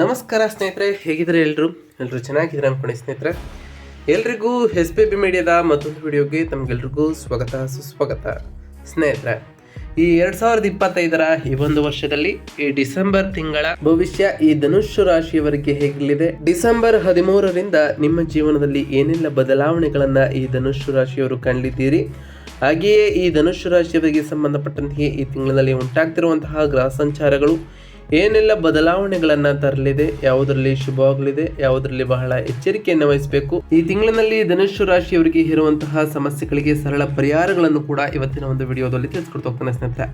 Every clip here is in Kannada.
ನಮಸ್ಕಾರ ಸ್ನೇಹಿತರೆ ಹೇಗಿದ್ರೆ ಎಲ್ಲರೂ ಎಲ್ಲರೂ ಚೆನ್ನಾಗಿದ್ದೀರಾ ಅನ್ಕೊಂಡೆ ಸ್ನೇಹಿತರೆ. ಎಲ್ರಿಗೂ ಎಸ್ ಬಿ ಬಿ ಮೀಡಿಯಾದ ಮತ್ತೊಂದು ವಿಡಿಯೋಗೆ ತಮಗೆಲ್ರಿಗೂ ಸ್ವಾಗತ, ಸುಸ್ವಾಗತ. ಸ್ನೇಹಿತರೆ, ಈ ಎರಡು ಸಾವಿರದ ಇಪ್ಪತ್ತೈದರ ಈ ಒಂದು ವರ್ಷದಲ್ಲಿ ಈ ಡಿಸೆಂಬರ್ ತಿಂಗಳ ಭವಿಷ್ಯ ಈ ಧನುಷ್ ರಾಶಿಯವರಿಗೆ ಹೇಗಿರಲಿದೆ? ಡಿಸೆಂಬರ್ ಹದಿಮೂರರಿಂದ ನಿಮ್ಮ ಜೀವನದಲ್ಲಿ ಏನೆಲ್ಲ ಬದಲಾವಣೆಗಳನ್ನು ಈ ಧನುಷ್ ರಾಶಿಯವರು ಕಂಡಿದ್ದೀರಿ? ಹಾಗೆಯೇ ಈ ಧನುಷ್ ರಾಶಿಯವರಿಗೆ ಸಂಬಂಧಪಟ್ಟಂತೆ ಈ ತಿಂಗಳಲ್ಲಿ ಉಂಟಾಗ್ತಿರುವಂತಹ ಗ್ರಹ ಸಂಚಾರಗಳು ಏನೆಲ್ಲ ಬದಲಾವಣೆಗಳನ್ನ ತರಲಿದೆ, ಯಾವುದರಲ್ಲಿ ಶುಭವಾಗಲಿದೆ ಯಾವುದರಲ್ಲಿ ಬಹಳ ಎಚ್ಚರಿಕೆಯನ್ನು ವಹಿಸಬೇಕು. ಈ ತಿಂಗಳಿನಲ್ಲಿ ಧನುಷ್ಯ ರಾಶಿಯವರಿಗೆ ಇರುವಂತಹ ಸಮಸ್ಯೆಗಳಿಗೆ ಸರಳ ಪರಿಹಾರಗಳನ್ನು ಕೂಡ ಇವತ್ತಿನ ಒಂದು ವಿಡಿಯೋದಲ್ಲಿ ತಿಳಿಸ್ಕೊಡ್ತಾ ಹೋಗ್ತಾನೆ ಸ್ನೇಹಿತರೆ.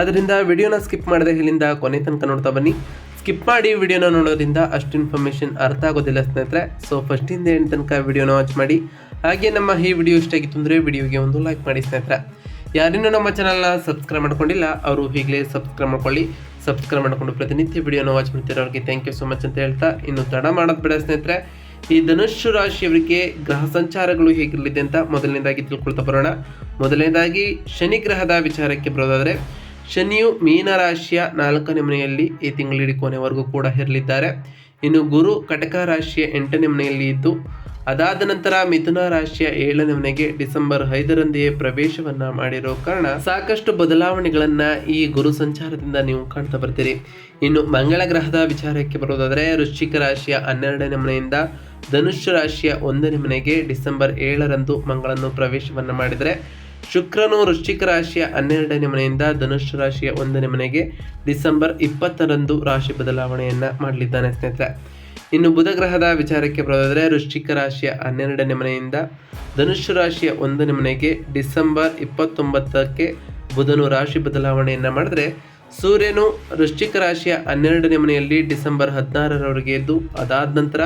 ಅದರಿಂದ ವಿಡಿಯೋನ ಸ್ಕಿಪ್ ಮಾಡದೆ ಇಲ್ಲಿಂದ ಕೊನೆ ತನಕ ನೋಡ್ತಾ ಬನ್ನಿ. ಸ್ಕಿಪ್ ಮಾಡಿ ವಿಡಿಯೋನ ನೋಡೋದ್ರಿಂದ ಅಷ್ಟು ಇನ್ಫಾರ್ಮೇಷನ್ ಅರ್ಥ ಆಗೋದಿಲ್ಲ ಸ್ನೇಹಿತರೆ. ಸೊ ಫಸ್ಟಿಂದ ಎಂಟು ತನಕ ವಿಡಿಯೋನ ವಾಚ್ ಮಾಡಿ, ಹಾಗೆ ನಮ್ಮ ಈ ವಿಡಿಯೋ ಇಷ್ಟ ಆಗಿತ್ತು ಅಂದರೆ ವಿಡಿಯೋಗೆ ಒಂದು ಲೈಕ್ ಮಾಡಿ ಸ್ನೇಹಿತರೆ. ಯಾರಿನ್ನೂ ನಮ್ಮ ಚಾನಲ್ನ ಸಬ್ಸ್ಕ್ರೈಬ್ ಮಾಡ್ಕೊಂಡಿಲ್ಲ, ಅವರು ಈಗಲೇ ಸಬ್ಸ್ಕ್ರೈಬ್ ಮಾಡ್ಕೊಳ್ಳಿ. ಸಬ್ಸ್ಕ್ರೈಬ್ ಮಾಡಿಕೊಂಡು ಪ್ರತಿನಿತ್ಯ ವಿಡಿಯೋನ ವಾಚ್ ಮಾಡ್ತಿರೋರಿಗೆ ಥ್ಯಾಂಕ್ ಯು ಸೊ ಮಚ್ ಅಂತ ಹೇಳ್ತಾ ಇನ್ನು ತಡ ಮಾಡೋದು ಬಿಡ ಸ್ನೇಹಿತರೆ. ಈ ಧನುಷ್ ರಾಶಿಯವರಿಗೆ ಗ್ರಹ ಸಂಚಾರಗಳು ಹೇಗಿರಲಿದೆ ಅಂತ ಮೊದಲನೇದಾಗಿ ತಿಳ್ಕೊಳ್ತಾ ಬರೋಣ. ಮೊದಲನೇದಾಗಿ ಶನಿ ಗ್ರಹದ ವಿಚಾರಕ್ಕೆ ಬರೋದಾದರೆ, ಶನಿಯು ಮೀನ ರಾಶಿಯ ನಾಲ್ಕನೇ ಮನೆಯಲ್ಲಿ ಈ ತಿಂಗಳಿಡೀ ಕೊನೆವರೆಗೂ ಕೂಡ ಇರಲಿದ್ದಾರೆ. ಇನ್ನು ಗುರು ಕಟಕ ರಾಶಿಯ ಎಂಟನೇ ಮನೆಯಲ್ಲಿ ಇದ್ದು ಅದಾದ ನಂತರ ಮಿಥುನ ರಾಶಿಯ ಏಳನೇ ಮನೆಗೆ ಡಿಸೆಂಬರ್ ಐದರಂದೆಯೇ ಪ್ರವೇಶವನ್ನ ಮಾಡಿರೋ ಕಾರಣ ಸಾಕಷ್ಟು ಬದಲಾವಣೆಗಳನ್ನ ಈ ಗುರು ಸಂಚಾರದಿಂದ ನೀವು ಕಾಣ್ತಾ ಬರ್ತೀರಿ. ಇನ್ನು ಮಂಗಳ ಗ್ರಹದ ವಿಚಾರಕ್ಕೆ ಬರೋದಾದ್ರೆ ವೃಶ್ಚಿಕ ರಾಶಿಯ ಹನ್ನೆರಡನೇ ಮನೆಯಿಂದ ಧನುಷ್ಯ ರಾಶಿಯ ಒಂದನೇ ಮನೆಗೆ ಡಿಸೆಂಬರ್ ಏಳರಂದು ಮಂಗಳನ್ನು ಪ್ರವೇಶವನ್ನ ಮಾಡಿದರೆ ಶುಕ್ರನು ವೃಶ್ಚಿಕ ರಾಶಿಯ ಹನ್ನೆರಡನೇ ಮನೆಯಿಂದ ಧನುಷ್ಯ ರಾಶಿಯ ಒಂದನೇ ಮನೆಗೆ ಡಿಸೆಂಬರ್ ಇಪ್ಪತ್ತರಂದು ರಾಶಿ ಬದಲಾವಣೆಯನ್ನ ಮಾಡಲಿದ್ದಾನೆ ಸ್ನೇಹಿತರೆ. ಇನ್ನು ಬುಧ ಗ್ರಹದ ವಿಚಾರಕ್ಕೆ ಬರೋದಾದರೆ ವೃಶ್ಚಿಕ ರಾಶಿಯ ಹನ್ನೆರಡನೇ ಮನೆಯಿಂದ ಧನುಷ್ಯ ರಾಶಿಯ ಒಂದನೇ ಮನೆಗೆ ಡಿಸೆಂಬರ್ ಇಪ್ಪತ್ತೊಂಬತ್ತಕ್ಕೆ ಬುಧನು ರಾಶಿ ಬದಲಾವಣೆಯನ್ನು ಮಾಡಿದ್ರೆ ಸೂರ್ಯನು ವೃಶ್ಚಿಕ ರಾಶಿಯ ಹನ್ನೆರಡನೇ ಮನೆಯಲ್ಲಿ ಡಿಸೆಂಬರ್ ಹದಿನಾರರವರೆಗೆ ಎದ್ದು ಅದಾದ ನಂತರ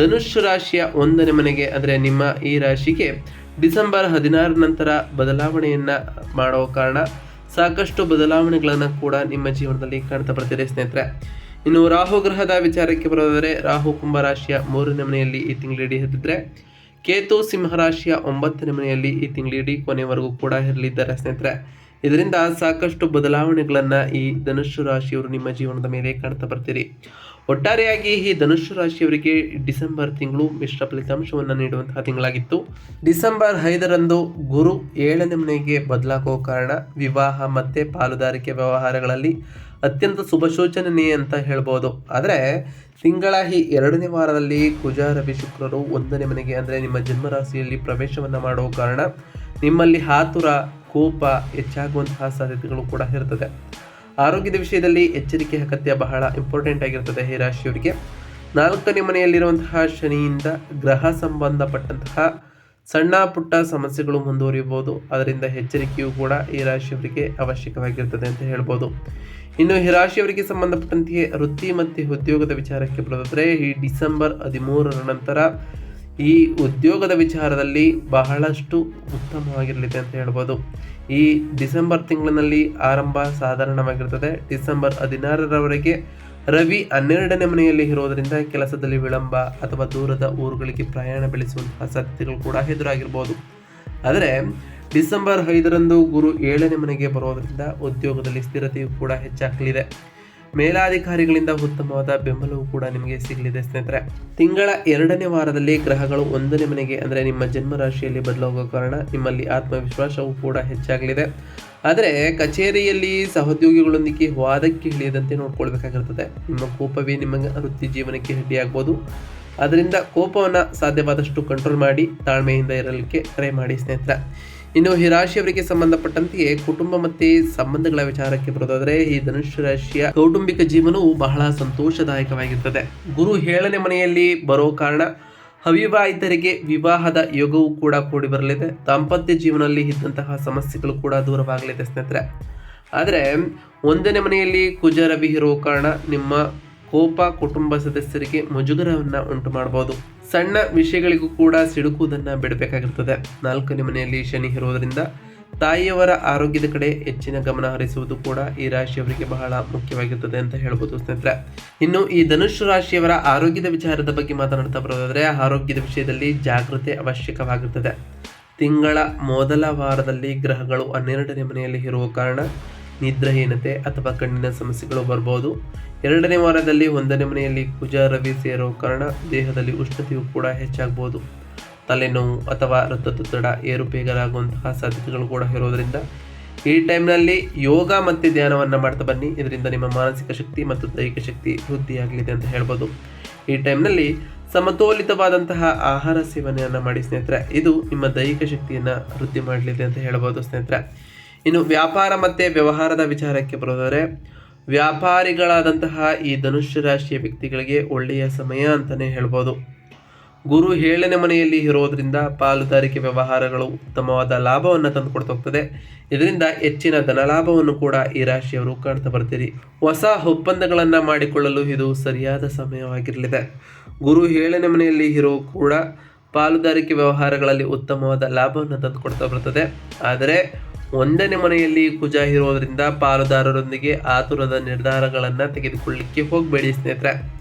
ಧನುಷ್ಯ ರಾಶಿಯ ಒಂದನೇ ಮನೆಗೆ, ಅಂದರೆ ನಿಮ್ಮ ಈ ರಾಶಿಗೆ ಡಿಸೆಂಬರ್ ಹದಿನಾರ ನಂತರ ಬದಲಾವಣೆಯನ್ನು ಮಾಡೋ ಕಾರಣ ಸಾಕಷ್ಟು ಬದಲಾವಣೆಗಳನ್ನು ಕೂಡ ನಿಮ್ಮ ಜೀವನದಲ್ಲಿ ಕಾಣ್ತಾ ಬರ್ತಿದೆ ಸ್ನೇಹಿತರೆ. ಇನ್ನು ರಾಹು ಗ್ರಹದ ವಿಚಾರಕ್ಕೆ ಬರೋದಾದರೆ ರಾಹು ಕುಂಭ ರಾಶಿಯ ಮೂರನೇ ಮನೆಯಲ್ಲಿ ಈ ತಿಂಗಳಿಡೀ ಹತ್ತಿದ್ರೆ, ಕೇತು ಸಿಂಹರಾಶಿಯ ಒಂಬತ್ತನೇ ಮನೆಯಲ್ಲಿ ಈ ತಿಂಗಳಿಡೀ ಕೊನೆವರೆಗೂ ಕೂಡ ಇರಲಿದ್ದಾರೆ ಸ್ನೇಹಿತರೆ. ಇದರಿಂದ ಸಾಕಷ್ಟು ಬದಲಾವಣೆಗಳನ್ನು ಈ ಧನುಷ್ಯ ರಾಶಿಯವರು ನಿಮ್ಮ ಜೀವನದ ಮೇಲೆ ಕಾಣ್ತಾ ಬರ್ತೀರಿ. ಒಟ್ಟಾರೆಯಾಗಿ ಈ ಧನುಷ್ಯ ರಾಶಿಯವರಿಗೆ ಡಿಸೆಂಬರ್ ತಿಂಗಳು ಮಿಶ್ರ ಫಲಿತಾಂಶವನ್ನು ನೀಡುವಂತಹ ತಿಂಗಳಾಗಿತ್ತು. ಡಿಸೆಂಬರ್ ಐದರಂದು ಗುರು ಏಳನೇ ಮನೆಗೆ ಬದಲಾಗುವ ಕಾರಣ ವಿವಾಹ ಮತ್ತು ಪಾಲುದಾರಿಕೆ ವ್ಯವಹಾರಗಳಲ್ಲಿ ಅತ್ಯಂತ ಶುಭ ಸೂಚನೆ ಅಂತ ಹೇಳ್ಬೋದು. ಆದರೆ ತಿಂಗಳ ಈ ಎರಡನೇ ವಾರದಲ್ಲಿ ಕುಜ ರವಿ ಶುಕ್ರರು ಒಂದನೇ ಮನೆಗೆ ಅಂದರೆ ನಿಮ್ಮ ಜನ್ಮರಾಶಿಯಲ್ಲಿ ಪ್ರವೇಶವನ್ನು ಮಾಡುವ ಕಾರಣ ನಿಮ್ಮಲ್ಲಿ ಹಾತುರ, ಕೋಪ ಹೆಚ್ಚಾಗುವಂತಹ ಸಾಧ್ಯತೆಗಳು ಕೂಡ ಇರ್ತದೆ. ಆರೋಗ್ಯದ ವಿಷಯದಲ್ಲಿ ಎಚ್ಚರಿಕೆ ಅಗತ್ಯ ಬಹಳ ಇಂಪಾರ್ಟೆಂಟ್ ಆಗಿರ್ತದೆ ಈ ರಾಶಿಯವರಿಗೆ. ನಾಲ್ಕನೇ ಮನೆಯಲ್ಲಿರುವಂತಹ ಶನಿಯಿಂದ ಗ್ರಹ ಸಂಬಂಧಪಟ್ಟಂತಹ ಸಣ್ಣ ಪುಟ್ಟ ಸಮಸ್ಯೆಗಳು ಮುಂದುವರಿಯಬಹುದು. ಅದರಿಂದ ಎಚ್ಚರಿಕೆಯೂ ಕೂಡ ಈ ರಾಶಿಯವರಿಗೆ ಅವಶ್ಯಕವಾಗಿರ್ತದೆ ಅಂತ ಹೇಳ್ಬೋದು. ಇನ್ನು ಈ ರಾಶಿಯವರಿಗೆ ಸಂಬಂಧಪಟ್ಟಂತೆ ವೃತ್ತಿ ಮತ್ತು ಉದ್ಯೋಗದ ವಿಚಾರಕ್ಕೆ ಬರೋದಾದರೆ ಈ ಡಿಸೆಂಬರ್ ಹದಿಮೂರರ ನಂತರ ಈ ಉದ್ಯೋಗದ ವಿಚಾರದಲ್ಲಿ ಬಹಳಷ್ಟು ಉತ್ತಮವಾಗಿರಲಿದೆ ಅಂತ ಹೇಳ್ಬೋದು. ಈ ಡಿಸೆಂಬರ್ ತಿಂಗಳಿನಲ್ಲಿ ಆರಂಭ ಸಾಧಾರಣವಾಗಿರ್ತದೆ ಡಿಸೆಂಬರ್ ಹದಿನಾರರವರೆಗೆ ರವಿ ಹನ್ನೆರಡನೇ ಮನೆಯಲ್ಲಿ ಇರೋದರಿಂದ ಕೆಲಸದಲ್ಲಿ ವಿಳಂಬ ಅಥವಾ ದೂರದ ಊರುಗಳಿಗೆ ಪ್ರಯಾಣ ಬೆಳೆಸುವಂತಹ ಸಾಧ್ಯತೆಗಳು ಕೂಡ ಎದುರಾಗಿರ್ಬೋದು. ಆದರೆ ಡಿಸೆಂಬರ್ ಐದರಂದು ಗುರು ಏಳನೇ ಮನೆಗೆ ಬರೋದರಿಂದ ಉದ್ಯೋಗದಲ್ಲಿ ಸ್ಥಿರತೆಯು ಕೂಡ ಹೆಚ್ಚಾಗಲಿದೆ. ಮೇಲಾಧಿಕಾರಿಗಳಿಂದ ಉತ್ತಮವಾದ ಬೆಂಬಲವು ಕೂಡ ನಿಮಗೆ ಸಿಗಲಿದೆ ಸ್ನೇಹಿತರೆ. ತಿಂಗಳ ಎರಡನೇ ವಾರದಲ್ಲಿ ಗ್ರಹಗಳು ಒಂದನೇ ಮನೆಗೆ ಅಂದರೆ ನಿಮ್ಮ ಜನ್ಮ ರಾಶಿಯಲ್ಲಿ ಬದಲಾಗುವ ಕಾರಣ ನಿಮ್ಮಲ್ಲಿ ಆತ್ಮವಿಶ್ವಾಸವೂ ಕೂಡ ಹೆಚ್ಚಾಗಲಿದೆ. ಆದರೆ ಕಚೇರಿಯಲ್ಲಿ ಸಹೋದ್ಯೋಗಿಗಳೊಂದಿಗೆ ವಾದಕ್ಕೆ ಇಳಿಯದಂತೆ ನೋಡ್ಕೊಳ್ಬೇಕಾಗಿರ್ತದೆ. ನಿಮ್ಮ ಕೋಪವೇ ನಿಮ್ಮ ವೃತ್ತಿ ಜೀವನಕ್ಕೆ ಅಡ್ಡಿಯಾಗ್ಬೋದು ಅದರಿಂದ ಕೋಪವನ್ನು ಸಾಧ್ಯವಾದಷ್ಟು ಕಂಟ್ರೋಲ್ ಮಾಡಿ ತಾಳ್ಮೆಯಿಂದ ಇರಲಿಕ್ಕೆ ಟ್ರೈ ಮಾಡಿ ಸ್ನೇಹಿತರೆ. ಇನ್ನು ಈ ರಾಶಿಯವರಿಗೆ ಸಂಬಂಧಪಟ್ಟಂತೆಯೇ ಕುಟುಂಬ ಮತ್ತೆ ಸಂಬಂಧಗಳ ವಿಚಾರಕ್ಕೆ ಬರೋದಾದ್ರೆ ಈ ಧನುಷ್ ರಾಶಿಯ ಕೌಟುಂಬಿಕ ಜೀವನವು ಬಹಳ ಸಂತೋಷದಾಯಕವಾಗಿರ್ತದೆ. ಗುರು ಏಳನೇ ಮನೆಯಲ್ಲಿ ಬರೋ ಕಾರಣ ಅವಿವಾಹಿತರಿಗೆ ವಿವಾಹದ ಯೋಗವು ಕೂಡ ಕೂಡಿ ಬರಲಿದೆ. ದಾಂಪತ್ಯ ಜೀವನದಲ್ಲಿ ಇದ್ದಂತಹ ಸಮಸ್ಯೆಗಳು ಕೂಡ ದೂರವಾಗಲಿದೆ ಸ್ನೇಹಿತರೆ. ಆದರೆ ಒಂದನೇ ಮನೆಯಲ್ಲಿ ಕುಜ ರವಿ ಇರೋ ಕಾರಣ ನಿಮ್ಮ ಕೋಪ ಕುಟುಂಬ ಸದಸ್ಯರಿಗೆ ಮುಜುಗರವನ್ನು ಉಂಟು ಮಾಡಬಹುದು ಸಣ್ಣ ವಿಷಯಗಳಿಗೂ ಕೂಡ ಸಿಡುಕುವುದನ್ನು ಬಿಡಬೇಕಾಗಿರ್ತದೆ. ನಾಲ್ಕನೇ ಮನೆಯಲ್ಲಿ ಶನಿ ಇರುವುದರಿಂದ ತಾಯಿಯವರ ಆರೋಗ್ಯದ ಕಡೆ ಹೆಚ್ಚಿನ ಗಮನ ಹರಿಸುವುದು ಕೂಡ ಈ ರಾಶಿಯವರಿಗೆ ಬಹಳ ಮುಖ್ಯವಾಗಿರ್ತದೆ ಅಂತ ಹೇಳ್ಬೋದು ಸ್ನೇಹಿತರೆ. ಇನ್ನು ಈ ಧನುಷ್ ರಾಶಿಯವರ ಆರೋಗ್ಯದ ವಿಚಾರದ ಬಗ್ಗೆ ಮಾತನಾಡ್ತಾ ಬರೋದಾದರೆ ಆರೋಗ್ಯದ ವಿಷಯದಲ್ಲಿ ಜಾಗೃತೆ ಅವಶ್ಯಕವಾಗಿರ್ತದೆ. ತಿಂಗಳ ಮೊದಲ ವಾರದಲ್ಲಿ ಗ್ರಹಗಳು ಹನ್ನೆರಡನೇ ಮನೆಯಲ್ಲಿ ಇರುವ ಕಾರಣ ನಿದ್ರಾಹೀನತೆ ಅಥವಾ ಕಣ್ಣಿನ ಸಮಸ್ಯೆಗಳು ಬರಬಹುದು ಎರಡನೇ ವಾರದಲ್ಲಿ ಒಂದನೇ ಮನೆಯಲ್ಲಿ ಕುಜ ರವಿ ಸೇರೋ ಕಾರಣ ದೇಹದಲ್ಲಿ ಉಷ್ಣತೆಯು ಕೂಡ ಹೆಚ್ಚಾಗಬಹುದು ತಲೆನೋವು ಅಥವಾ ರಕ್ತದೊತ್ತಡ ಏರುಪೇಗಲಾಗುವಂತಹ ಸಾಧ್ಯತೆಗಳು ಕೂಡ ಇರೋದರಿಂದ ಈ ಟೈಮ್ನಲ್ಲಿ ಯೋಗ ಮತ್ತು ಧ್ಯಾನವನ್ನು ಮಾಡ್ತಾ ಬನ್ನಿ. ಇದರಿಂದ ನಿಮ್ಮ ಮಾನಸಿಕ ಶಕ್ತಿ ಮತ್ತು ದೈಹಿಕ ಶಕ್ತಿ ವೃದ್ಧಿಯಾಗಲಿದೆ ಅಂತ ಹೇಳ್ಬೋದು. ಈ ಟೈಮ್ನಲ್ಲಿ ಸಮತೋಲಿತವಾದಂತಹ ಆಹಾರ ಸೇವನೆಯನ್ನು ಮಾಡಿ ಸ್ನೇಹಿತರೆ. ಇದು ನಿಮ್ಮ ದೈಹಿಕ ಶಕ್ತಿಯನ್ನು ವೃದ್ಧಿ ಮಾಡಲಿದೆ ಅಂತ ಹೇಳ್ಬೋದು ಸ್ನೇಹಿತರೆ. ಇನ್ನು ವ್ಯಾಪಾರ ಮತ್ತು ವ್ಯವಹಾರದ ವಿಚಾರಕ್ಕೆ ಬರೋದಾದರೆ, ವ್ಯಾಪಾರಿಗಳಾದಂತಹ ಈ ಧನುಷ್ಯ ರಾಶಿಯ ವ್ಯಕ್ತಿಗಳಿಗೆ ಒಳ್ಳೆಯ ಸಮಯ ಅಂತಲೇ ಹೇಳ್ಬೋದು. ಗುರು ಏಳನೇ ಮನೆಯಲ್ಲಿ ಇರೋದ್ರಿಂದ ಪಾಲುದಾರಿಕೆ ವ್ಯವಹಾರಗಳು ಉತ್ತಮವಾದ ಲಾಭವನ್ನು ತಂದುಕೊಡ್ತಾ ಹೋಗ್ತದೆ. ಇದರಿಂದ ಹೆಚ್ಚಿನ ಧನಲಾಭವನ್ನು ಕೂಡ ಈ ರಾಶಿಯವರು ಕಾಣ್ತಾ ಬರ್ತೀರಿ. ಹೊಸ ಒಪ್ಪಂದಗಳನ್ನು ಮಾಡಿಕೊಳ್ಳಲು ಇದು ಸರಿಯಾದ ಸಮಯವಾಗಿರಲಿದೆ. ಗುರು ಏಳನೇ ಮನೆಯಲ್ಲಿ ಇರೋ ಕೂಡ ಪಾಲುದಾರಿಕೆ ವ್ಯವಹಾರಗಳಲ್ಲಿ ಉತ್ತಮವಾದ ಲಾಭವನ್ನು ತಂದುಕೊಡ್ತಾ ಬರ್ತದೆ. ಆದರೆ ಒಂದನೇ ಮನೆಯಲ್ಲಿ ಕುಜ ಇರೋದ್ರಿಂದ ಪಾಲುದಾರರೊಂದಿಗೆ ಆತುರದ ನಿರ್ಧಾರಗಳನ್ನು ತೆಗೆದುಕೊಳ್ಳಿಕ್ಕೆ ಹೋಗಬೇಡಿ ಸ್ನೇಹಿತರೆ.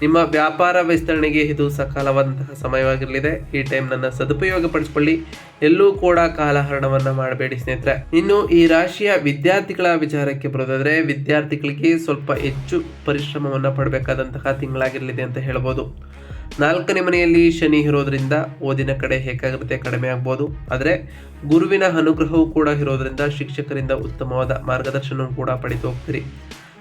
ನಿಮ್ಮ ವ್ಯಾಪಾರ ವಿಸ್ತರಣೆಗೆ ಇದು ಸಕಾಲವಾದಂತಹ ಸಮಯವಾಗಿರಲಿದೆ. ಈ ಟೈಮ್ ನನ್ನ ಸದುಪಯೋಗ ಪಡಿಸಿಕೊಳ್ಳಿ ಎಲ್ಲೂ ಕೂಡ ಕಾಲಹರಣವನ್ನು ಮಾಡಬೇಡಿ ಸ್ನೇಹಿತರೆ. ಇನ್ನು ಈ ರಾಶಿಯ ವಿದ್ಯಾರ್ಥಿಗಳ ವಿಚಾರಕ್ಕೆ ಬರೋದಾದ್ರೆ, ವಿದ್ಯಾರ್ಥಿಗಳಿಗೆ ಸ್ವಲ್ಪ ಹೆಚ್ಚು ಪರಿಶ್ರಮವನ್ನು ಪಡಬೇಕಾದಂತಹ ತಿಂಗಳಾಗಿರಲಿದೆ ಅಂತ ಹೇಳ್ಬೋದು. ನಾಲ್ಕನೇ ಮನೆಯಲ್ಲಿ ಶನಿ ಇರೋದ್ರಿಂದ ಓದಿನ ಕಡೆ ಏಕಾಗ್ರತೆ ಕಡಿಮೆ ಆಗ್ಬೋದು. ಆದರೆ ಗುರುವಿನ ಅನುಗ್ರಹವೂ ಕೂಡ ಇರೋದ್ರಿಂದ ಶಿಕ್ಷಕರಿಂದ ಉತ್ತಮವಾದ ಮಾರ್ಗದರ್ಶನವೂ ಕೂಡ ಪಡೆದು ಹೋಗ್ತೀರಿ.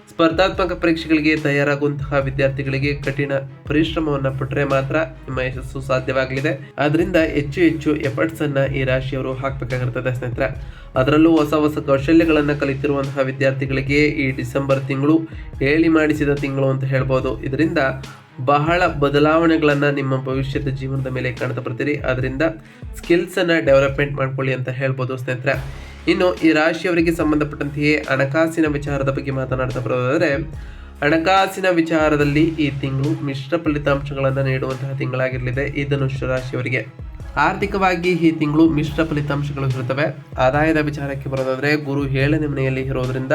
ಸ್ಪರ್ಧಾತ್ಮಕ ಪರೀಕ್ಷೆಗಳಿಗೆ ತಯಾರಾಗುವಂತಹ ವಿದ್ಯಾರ್ಥಿಗಳಿಗೆ ಕಠಿಣ ಪರಿಶ್ರಮವನ್ನು ಪಟ್ಟರೆ ಮಾತ್ರ ನಿಮ್ಮ ಯಶಸ್ಸು ಸಾಧ್ಯವಾಗಲಿದೆ. ಆದ್ರಿಂದ ಹೆಚ್ಚು ಹೆಚ್ಚು ಎಫರ್ಟ್ಸ್ ಅನ್ನ ಈ ರಾಶಿಯವರು ಹಾಕಬೇಕಾಗಿರ್ತದೆ ಸ್ನೇಹಿತರೆ. ಅದರಲ್ಲೂ ಹೊಸ ಹೊಸ ಕೌಶಲ್ಯಗಳನ್ನು ಕಲಿತಿರುವಂತಹ ವಿದ್ಯಾರ್ಥಿಗಳಿಗೆ ಈ ಡಿಸೆಂಬರ್ ತಿಂಗಳು ಹೇಳಿ ಮಾಡಿಸಿದ ತಿಂಗಳು ಅಂತ ಹೇಳ್ಬೋದು. ಇದರಿಂದ ಬಹಳ ಬದಲಾವಣೆಗಳನ್ನು ನಿಮ್ಮ ಭವಿಷ್ಯದ ಜೀವನದ ಮೇಲೆ ಕಾಣ್ತಾ ಬರ್ತೀರಿ. ಅದರಿಂದ ಸ್ಕಿಲ್ಸನ್ನು ಡೆವಲಪ್ಮೆಂಟ್ ಮಾಡ್ಕೊಳ್ಳಿ ಅಂತ ಹೇಳ್ಬೋದು ಸ್ನೇಹಿತರೆ. ಇನ್ನು ಈ ರಾಶಿಯವರಿಗೆ ಸಂಬಂಧಪಟ್ಟಂತೆಯೇ ಹಣಕಾಸಿನ ವಿಚಾರದ ಬಗ್ಗೆ ಮಾತನಾಡ್ತಾ ಬರೋದಾದರೆ, ಹಣಕಾಸಿನ ವಿಚಾರದಲ್ಲಿ ಈ ತಿಂಗಳು ಮಿಶ್ರ ಫಲಿತಾಂಶಗಳನ್ನು ನೀಡುವಂತಹ ತಿಂಗಳಾಗಿರಲಿದೆ ಈ ಧನುಷ್ಯ ರಾಶಿಯವರಿಗೆ. ಆರ್ಥಿಕವಾಗಿ ಈ ತಿಂಗಳು ಮಿಶ್ರ ಫಲಿತಾಂಶಗಳು ಇರುತ್ತವೆ. ಆದಾಯದ ವಿಚಾರಕ್ಕೆ ಬರೋದಾದರೆ, ಗುರು ಏಳನೇ ಮನೆಯಲ್ಲಿ ಇರೋದ್ರಿಂದ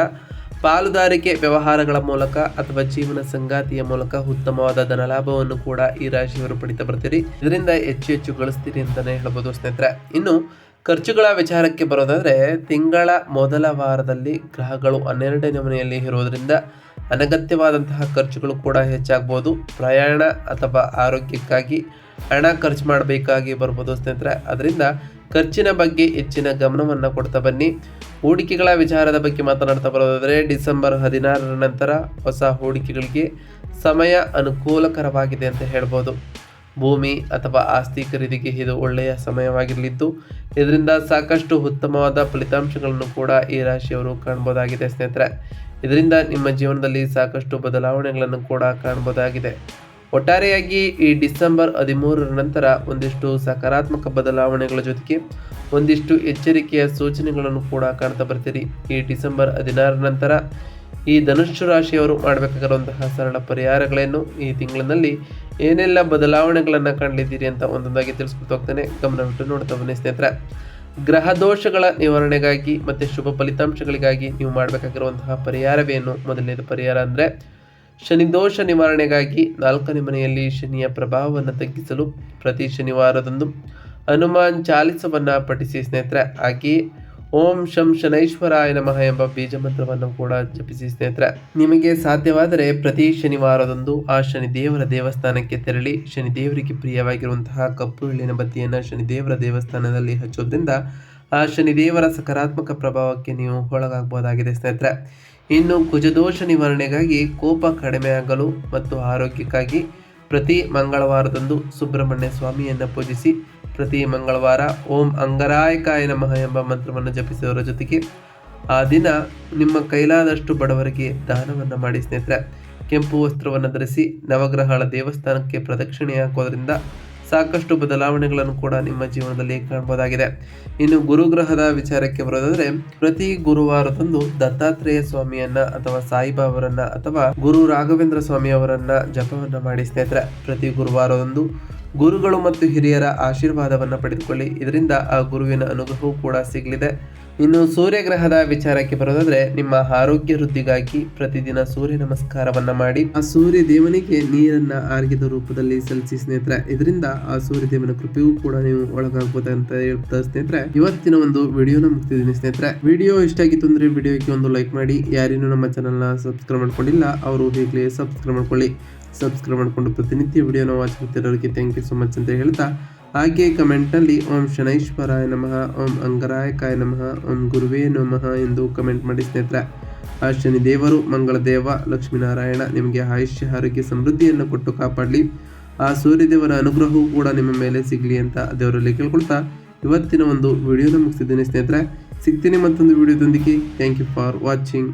ಪಾಲುದಾರಿಕೆ ವ್ಯವಹಾರಗಳ ಮೂಲಕ ಅಥವಾ ಜೀವನ ಸಂಗಾತಿಯ ಮೂಲಕ ಉತ್ತಮವಾದ ಧನಲಾಭವನ್ನು ಕೂಡ ಈ ರಾಶಿಯವರು ಪಡಿತಾ ಬರ್ತೀರಿ. ಇದರಿಂದ ಹೆಚ್ಚು ಹೆಚ್ಚು ಗಳಿಸ್ತೀರಿ ಅಂತಾನೆ ಹೇಳ್ಬೋದು ಸ್ನೇಹಿತರೆ. ಇನ್ನು ಖರ್ಚುಗಳ ವಿಚಾರಕ್ಕೆ ಬರೋದಾದರೆ ತಿಂಗಳ ಮೊದಲ ವಾರದಲ್ಲಿ ಗ್ರಹಗಳು ಹನ್ನೆರಡನೇ ಮನೆಯಲ್ಲಿ ಇರೋದರಿಂದ ಅನಗತ್ಯವಾದಂತಹ ಖರ್ಚುಗಳು ಕೂಡ ಹೆಚ್ಚಾಗ್ಬೋದು. ಪ್ರಯಾಣ ಅಥವಾ ಆರೋಗ್ಯಕ್ಕಾಗಿ ಹಣ ಖರ್ಚು ಮಾಡಬೇಕಾಗಿ ಬರ್ಬೋದು ಸ್ನೇಹಿತರೆ. ಅದರಿಂದ ಖರ್ಚಿನ ಬಗ್ಗೆ ಹೆಚ್ಚಿನ ಗಮನವನ್ನು ಕೊಡ್ತಾ ಬನ್ನಿ. ಹೂಡಿಕೆಗಳ ವಿಚಾರದ ಬಗ್ಗೆ ಮಾತನಾಡ್ತಾ ಬರೋದಾದರೆ, ಡಿಸೆಂಬರ್ ಹದಿನಾರರ ನಂತರ ಹೊಸ ಹೂಡಿಕೆಗಳಿಗೆ ಸಮಯ ಅನುಕೂಲಕರವಾಗಿದೆ ಅಂತ ಹೇಳ್ಬೋದು. ಭೂಮಿ ಅಥವಾ ಆಸ್ತಿ ಖರೀದಿಗೆ ಇದು ಒಳ್ಳೆಯ ಸಮಯವಾಗಿರಲಿದ್ದು, ಇದರಿಂದ ಸಾಕಷ್ಟು ಉತ್ತಮವಾದ ಫಲಿತಾಂಶಗಳನ್ನು ಕೂಡ ಈ ರಾಶಿಯವರು ಕಾಣ್ಬೋದಾಗಿದೆ ಸ್ನೇಹಿತರೆ. ಇದರಿಂದ ನಿಮ್ಮ ಜೀವನದಲ್ಲಿ ಸಾಕಷ್ಟು ಬದಲಾವಣೆಗಳನ್ನು ಕೂಡ ಕಾಣ್ಬೋದಾಗಿದೆ. ಒಟ್ಟಾರೆಯಾಗಿ ಈ ಡಿಸೆಂಬರ್ ಹದಿಮೂರರ ನಂತರ ಒಂದಿಷ್ಟು ಸಕಾರಾತ್ಮಕ ಬದಲಾವಣೆಗಳ ಜೊತೆಗೆ ಒಂದಿಷ್ಟು ಎಚ್ಚರಿಕೆಯ ಸೂಚನೆಗಳನ್ನು ಕೂಡ ಕಾಣ್ತಾ ಬರ್ತೀರಿ. ಈ ಡಿಸೆಂಬರ್ ಹದಿನಾರರ ನಂತರ ಈ ಧನುಷ್ಯ ರಾಶಿಯವರು ಮಾಡಬೇಕಾಗಿರುವಂತಹ ಸರಳ ಪರಿಹಾರಗಳೇನು? ಈ ತಿಂಗಳಿನಲ್ಲಿ ಏನೆಲ್ಲ ಬದಲಾವಣೆಗಳನ್ನು ಕಾಣಲಿದ್ದೀರಿ ಅಂತ ಒಂದೊಂದಾಗಿ ತಿಳಿಸ್ಕೊಳ್ತಾ ಹೋಗ್ತಾನೆ. ಗಮನವಿಟ್ಟು ನೋಡ್ತಾ ಬನ್ನಿ ಸ್ನೇಹಿತರೆ. ಗ್ರಹ ದೋಷಗಳ ನಿವಾರಣೆಗಾಗಿ ಮತ್ತು ಶುಭ ಫಲಿತಾಂಶಗಳಿಗಾಗಿ ನೀವು ಮಾಡಬೇಕಾಗಿರುವಂತಹ ಪರಿಹಾರವೇನು? ಮೊದಲನೇದು ಪರಿಹಾರ ಅಂದರೆ ಶನಿ ದೋಷ ನಿವಾರಣೆಗಾಗಿ ನಾಲ್ಕನೇ ಮನೆಯಲ್ಲಿ ಶನಿಯ ಪ್ರಭಾವವನ್ನು ತಗ್ಗಿಸಲು ಪ್ರತಿ ಶನಿವಾರದಂದು ಹನುಮಾನ್ ಚಾಲಿಸವನ್ನು ಪಠಿಸಿ ಸ್ನೇಹಿತರೆ, ಹಾಗೆಯೇ ಓಂ ಶಂ ಶನೈಶ್ವರಾಯ ನಮಃ ಎಂಬ ಬೀಜ ಮಂತ್ರವನ್ನು ಕೂಡ ಜಪಿಸಿ ಸ್ನೇಹಿತರೆ. ನಿಮಗೆ ಸಾಧ್ಯವಾದರೆ ಪ್ರತಿ ಶನಿವಾರದಂದು ಆ ಶನಿ ದೇವರ ದೇವಸ್ಥಾನಕ್ಕೆ ತೆರಳಿ, ಶನಿ ದೇವರಿಗೆ ಪ್ರಿಯವಾಗಿರುವಂತಹ ಕಪ್ಪು ಎಳ್ಳಿನ ಬತ್ತಿಯನ್ನು ಶನಿ ದೇವರ ದೇವಸ್ಥಾನದಲ್ಲಿ ಹಚ್ಚೋದ್ರಿಂದ ಆ ಶನಿ ದೇವರ ಸಕಾರಾತ್ಮಕ ಪ್ರಭಾವಕ್ಕೆ ನೀವು ಒಳಗಾಗಬಹುದಾಗಿದೆ ಸ್ನೇಹಿತರೆ. ಇನ್ನು ಕುಜದೋಷ ನಿವಾರಣೆಗಾಗಿ ಕೋಪ ಕಡಿಮೆಯಾಗಲು ಮತ್ತು ಆರೋಗ್ಯಕ್ಕಾಗಿ ಪ್ರತಿ ಮಂಗಳವಾರದಂದು ಸುಬ್ರಹ್ಮಣ್ಯ ಸ್ವಾಮಿಯನ್ನು ಪೂಜಿಸಿ ಪ್ರತಿ ಮಂಗಳವಾರ ಓಂ ಅಂಗರಾಯಕಾಯ ನಮಃ ಎಂಬ ಮಂತ್ರವನ್ನು ಜಪಿಸುವುದರ ಜೊತೆಗೆ ಆ ದಿನ ನಿಮ್ಮ ಕೈಲಾದಷ್ಟು ಬಡವರಿಗೆ ದಾನವನ್ನು ಮಾಡಿ ಸ್ನೇಹಿತರೆ. ಕೆಂಪು ವಸ್ತ್ರವನ್ನು ಧರಿಸಿ ನವಗ್ರಹಗಳ ದೇವಸ್ಥಾನಕ್ಕೆ ಪ್ರದಕ್ಷಿಣೆ ಹಾಕೋದ್ರಿಂದ ಸಾಕಷ್ಟು ಬದಲಾವಣೆಗಳನ್ನು ಕೂಡ ನಿಮ್ಮ ಜೀವನದಲ್ಲಿ ಕಾಣಬಹುದಾಗಿದೆ ಇನ್ನು ಗುರುಗ್ರಹದ ವಿಚಾರಕ್ಕೆ ಬರೋದಾದ್ರೆ, ಪ್ರತಿ ಗುರುವಾರದಂದು ದತ್ತಾತ್ರೇಯ ಸ್ವಾಮಿಯನ್ನ ಅಥವಾ ಸಾಯಿಬಾಬರನ್ನ ಅಥವಾ ಗುರು ರಾಘವೇಂದ್ರ ಸ್ವಾಮಿ ಅವರನ್ನ ಜಪವನ್ನ ಮಾಡಿ ಸ್ನೇಹಿತರೆ, ಪ್ರತಿ ಗುರುವಾರದಂದು ಗುರುಗಳು ಮತ್ತು ಹಿರಿಯರ ಆಶೀರ್ವಾದವನ್ನು ಪಡೆದುಕೊಳ್ಳಿ. ಇದರಿಂದ ಆ ಗುರುವಿನ ಅನುಗ್ರಹವೂ ಕೂಡ ಸಿಗಲಿದೆ. ಇನ್ನು ಸೂರ್ಯಗ್ರಹದ ವಿಚಾರಕ್ಕೆ ಬರೋದಾದ್ರೆ ನಿಮ್ಮ ಆರೋಗ್ಯ ವೃದ್ಧಿಗಾಗಿ ಪ್ರತಿದಿನ ಸೂರ್ಯ ನಮಸ್ಕಾರವನ್ನ ಮಾಡಿ, ಆ ಸೂರ್ಯ ದೇವನಿಗೆ ನೀರನ್ನ ಆರ್ಗಿದ ರೂಪದಲ್ಲಿ ಸಲ್ಲಿಸಿ ಸ್ನೇಹಿತರೆ. ಇದರಿಂದ ಆ ಸೂರ್ಯ ದೇವನ ಕೃಪೆಯೂ ಕೂಡ ನೀವು ಒಳಗಾಗ್ಬೋದು ಅಂತ ಹೇಳ್ತಾ ಸ್ನೇಹಿತರೆ. ಇವತ್ತಿನ ಒಂದು ವಿಡಿಯೋನ ಮುಗ್ತಿದ್ದೀನಿ ಸ್ನೇಹಿತರೆ. ವಿಡಿಯೋ ಇಷ್ಟ ಆಗಿತ್ತು ಅಂದ್ರೆ ವಿಡಿಯೋಗೆ ಒಂದು ಲೈಕ್ ಮಾಡಿ. ಯಾರೇನು ನಮ್ಮ ಚಾನಲ್ನ ಸಬ್ಸ್ಕ್ರೈಬ್ ಮಾಡ್ಕೊಂಡಿಲ್ಲ, ಅವರು ಈಗಲೇ ಸಬ್ಸ್ಕ್ರೈಬ್ ಮಾಡ್ಕೊಳ್ಳಿ. ಸಬ್ಸ್ಕ್ರೈಬ್ ಮಾಡಿಕೊಂಡು ಪ್ರತಿನಿತ್ಯ ವಿಡಿಯೋನ ವಾಚ್ ಮಾಡ್ತಿರೋರಿಗೆ ಥ್ಯಾಂಕ್ ಯು ಸೊ ಮಚ್ ಅಂತ ಹೇಳ್ತಾ ಹಾಗೆ ಕಮೆಂಟ್ನಲ್ಲಿ ಓಂ ಶನೈಶ್ವರಾಯ ನಮಃ, ಓಂ ಅಂಗರಾಯಕಾಯ ನಮಃ, ಓಂ ಗುರುವೇ ನಮಃ ಎಂದು ಕಮೆಂಟ್ ಮಾಡಿ ಸ್ನೇಹಿತರೆ. ಆ ಶನಿ ದೇವರು ಮಂಗಳ ದೇವ ಲಕ್ಷ್ಮೀನಾರಾಯಣ, ನಿಮಗೆ ಆಯುಷ್ಯ, ಆರೋಗ್ಯ, ಸಮೃದ್ಧಿಯನ್ನು ಕೊಟ್ಟು ಕಾಪಾಡಲಿ. ಆ ಸೂರ್ಯದೇವರ ಅನುಗ್ರಹವೂ ಕೂಡ ನಿಮ್ಮ ಮೇಲೆ ಸಿಗಲಿ ಅಂತ ದೇವರಲ್ಲಿ ಕೇಳ್ಕೊಳ್ತಾ ಇವತ್ತಿನ ಒಂದು ವಿಡಿಯೋನ ಮುಗಿಸಿದ್ದೀನಿ ಸ್ನೇಹಿತರೆ. ಸಿಗ್ತೀನಿ ಮತ್ತೊಂದು ವಿಡಿಯೋದೊಂದಿಗೆ ಥ್ಯಾಂಕ್ ಯು ಫಾರ್ ವಾಚಿಂಗ್